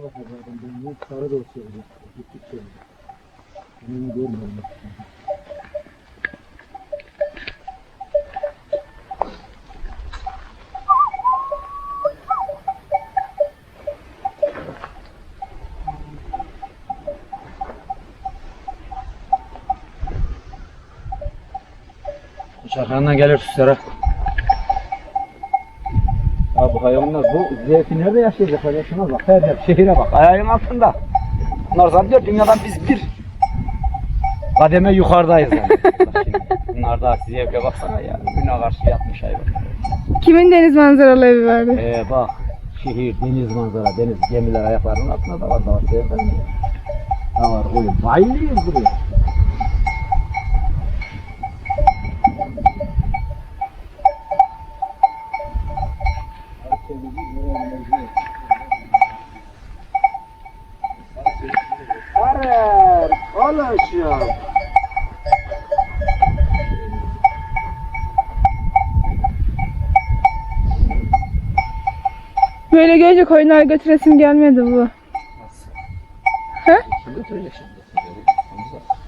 Evet efendim ben bu sarı da söyleyeyim. Gittikçe. Bunu görmüyorum. Şarkından gelir suslara. Bu hayvanlar bu zevki nerede yaşayacaklar ya şuna bak her yer şehire bak ayağın altında. Bunlar zannediyor dünyadan biz bir kademe yukarıdayız yani. Bunlar da zevke baksana ya. Güne karşı yatmış hayvan. Kimin deniz manzaralı evi vardı? Ee bak şehir, deniz manzara, deniz gemiler ayaklarının altında da var da var. Ne var koyun. Bayılıyoruz buraya. Karar, konuşuyor. Böyle görünce koyunlar götüresim gelmedi bu. He? Götürecek şimdi?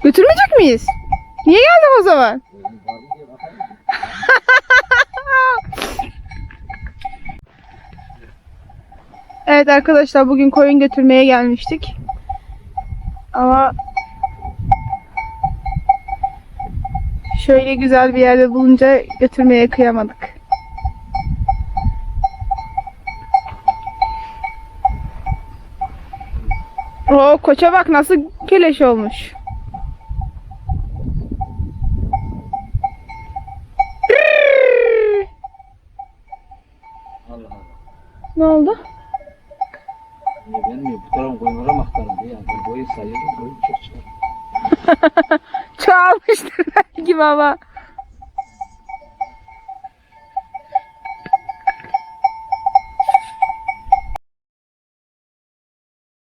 Götürmeyecek miyiz? Niye geldik o zaman? Evet arkadaşlar bugün koyun götürmeye gelmiştik. Ama şöyle güzel bir yerde bulunca götürmeye kıyamadık. O koça bak nasıl keleş olmuş. Allah Allah. Ne oldu? Niye ben mi? Bu tarafın koyunlara mı aktarıldı yani? Boyu sayıyordum, boyu çok çıkar. Çoğalmıştır belki baba.